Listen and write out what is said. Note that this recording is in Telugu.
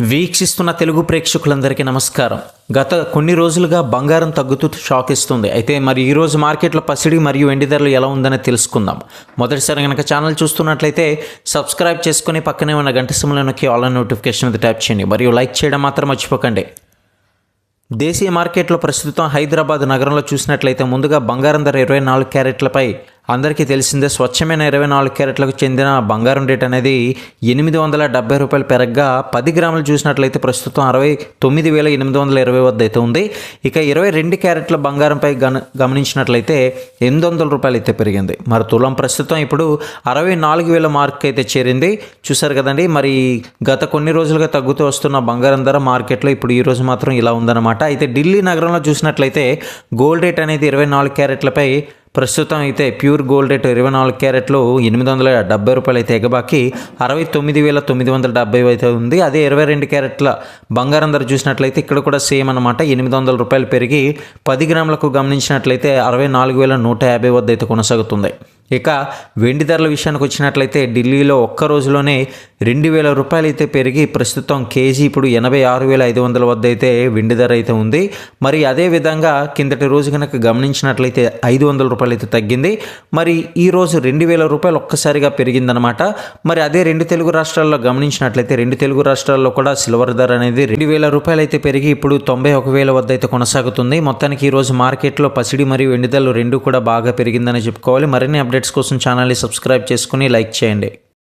వీక్షిస్తున్న తెలుగు ప్రేక్షకులందరికీ నమస్కారం. గత కొన్ని రోజులుగా బంగారం తగ్గుతూ షాక్ ఇస్తుంది. అయితే మరి ఈరోజు మార్కెట్లో పసిడి మరియు వెండి ధరలు ఎలా ఉందని తెలుసుకుందాం. మొదటిసారి కనుక ఛానల్ చూస్తున్నట్లయితే సబ్స్క్రైబ్ చేసుకుని పక్కనే ఉన్న గంట సిమ్లో ఆల్ నోటిఫికేషన్ మీద ట్యాప్ చేయండి. మరియు లైక్ చేయడం మాత్రం మర్చిపోకండి. దేశీయ మార్కెట్లో ప్రస్తుతం హైదరాబాద్ నగరంలో చూసినట్లయితే ముందుగా బంగారం ధర ఇరవై నాలుగు క్యారెట్లపై అందరికీ తెలిసిందే స్వచ్ఛమైన ఇరవై నాలుగు క్యారెట్లకు చెందిన బంగారం రేట్ అనేది ఎనిమిది వందల డెబ్బై రూపాయలు పెరగ్గా పది గ్రాములు చూసినట్లయితే ప్రస్తుతం అరవై తొమ్మిది వేల ఎనిమిది వందల ఇరవై వద్ద అయితే ఉంది. ఇక ఇరవై రెండు క్యారెట్ల బంగారంపై గన గమనించినట్లయితే ఎనిమిది వందల రూపాయలు అయితే పెరిగింది. మరి తులం ప్రస్తుతం ఇప్పుడు అరవై నాలుగు వేల మార్క్ అయితే చేరింది. చూసారు కదండి మరి గత కొన్ని రోజులుగా తగ్గుతూ వస్తున్న బంగారం ధర మార్కెట్లో ఇప్పుడు ఈ రోజు మాత్రం ఇలా ఉందన్నమాట. అయితే ఢిల్లీ నగరంలో చూసినట్లయితే గోల్డ్ రేట్ అనేది ఇరవై నాలుగు క్యారెట్లపై ప్రస్తుతం అయితే ప్యూర్ గోల్డ్ రేటు ఇరవై నాలుగు క్యారెట్లు ఎనిమిది వందల డెబ్బై రూపాయలు అయితే ఎగబాకి అరవై తొమ్మిది వేల తొమ్మిది వందల డెబ్బై అయితే ఉంది. అదే ఇరవై రెండు క్యారెట్ల బంగారం ధర చూసినట్లయితే ఇక్కడ కూడా సేమ్ అనమాట ఎనిమిది వందల రూపాయలు పెరిగి పది గ్రాములకు గమనించినట్లయితే అరవై నాలుగు వేల నూట యాభై వద్ద అయితే కొనసాగుతుంది. ఇక వెండి ధరల విషయానికి వచ్చినట్లయితే ఢిల్లీలో ఒక్క రోజులోనే రెండు వేల రూపాయలు అయితే పెరిగి ప్రస్తుతం కేజీ ఇప్పుడు ఎనభై ఆరు వేల ఐదు వందల వద్ద అయితే వెండి ధర అయితే ఉంది. మరి అదే విధంగా కిందటి రోజు కనుక గమనించినట్లయితే ఐదు వందల రూపాయలు అయితే తగ్గింది. మరి ఈ రోజు రెండు వేల రూపాయలు ఒక్కసారిగా పెరిగిందనమాట మరి అదే రెండు తెలుగు రాష్ట్రాల్లో గమనించినట్లయితే రెండు తెలుగు రాష్ట్రాల్లో కూడా సిల్వర్ ధర అనేది రెండు వేల రూపాయలు అయితే పెరిగి ఇప్పుడు తొంభై ఒక వేల వద్ద అయితే కొనసాగుతుంది. మొత్తానికి ఈరోజు మార్కెట్లో పసిడి మరియు వెండి ధరలు రెండు కూడా బాగా పెరిగిందని చెప్పుకోవాలి. మరిన్ని అప్డేట్స్ కోసం ఛానల్ని సబ్స్క్రైబ్ చేసుకుని లైక్ చేయండి.